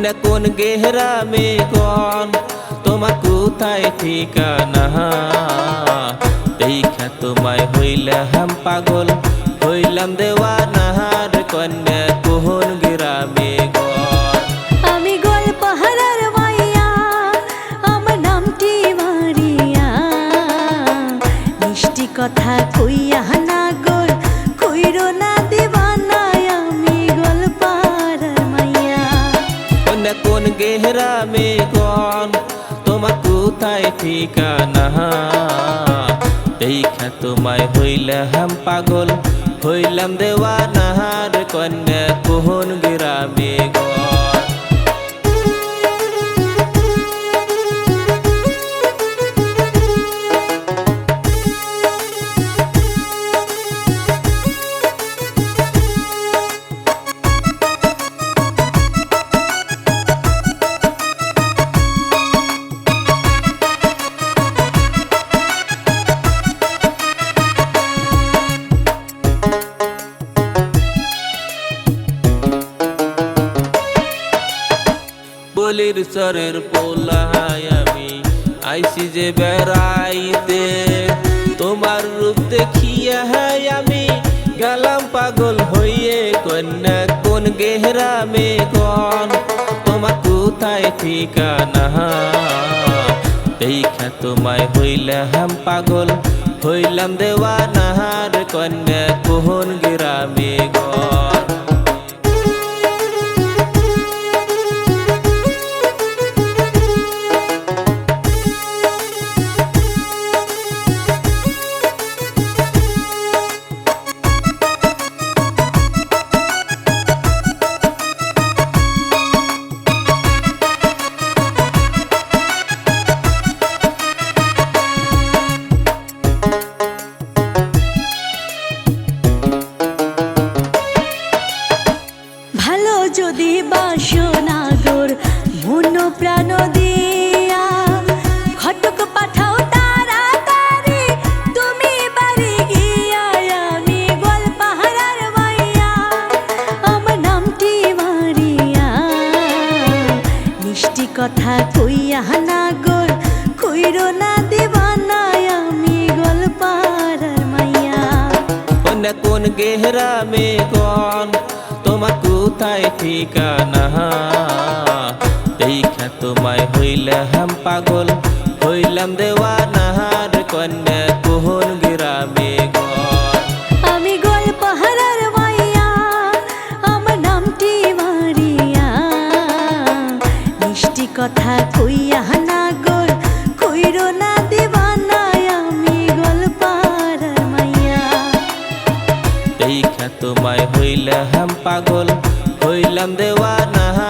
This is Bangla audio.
কন্যা কোন গেহরা মেঘন? তোমার কোথায় ঠিকানা? দেখা তোমায় হইলাম পাগল, হইলাম দেওয়ানাহার কন্যা কোহন গ্রামে আমি কথা তোমার কোথায় ঠিকানা। দেখা তোমায় হইলাম পাগল হইলাম দেওয়ানাহার। কন্যা কোহন গ্রামে বলির চরের পোলায় আমি আইসি যে বেড়াইতে। তোমার রূপ দেখিয়া হাই আমি গেলাম পাগল হইয়ে কন্যা, কোন গেহরা মেঘন তোমার কোথায় ঠিকানা? দেখা তোমায় হইলাম পাগল, হইলাম দেওয়া নাহার কন্যা কোহন গ্রামে গন প্রাণ দিয়া। পাঠাও তাড়াতাড়ি, তুমি বাড়ি গিয়া আমি আমার নামটি মারিয়া। মিষ্টি কথা কইয়া না গোল কইরো না দেবানায় আমি গোলপাহাড়ার মাইয়া। কন্যা কোন গেহরা মেঘন তোমার কোথায় ঠিকানা? দেখা তোমায় হইলাম পাগল হইলাম দেওয়ানাহার কন্যা কোহন গ্রামে আমি গল্প হারার মাইয়া আমার নামটি মারিয়া মিষ্টি কথা কইয়া না গোল কইরো না দেবানায় আমি গল্প হারার মাইয়া দেখা তোমায় হইলাম পাগল হইলাম দেওয়ানাহার কন্যা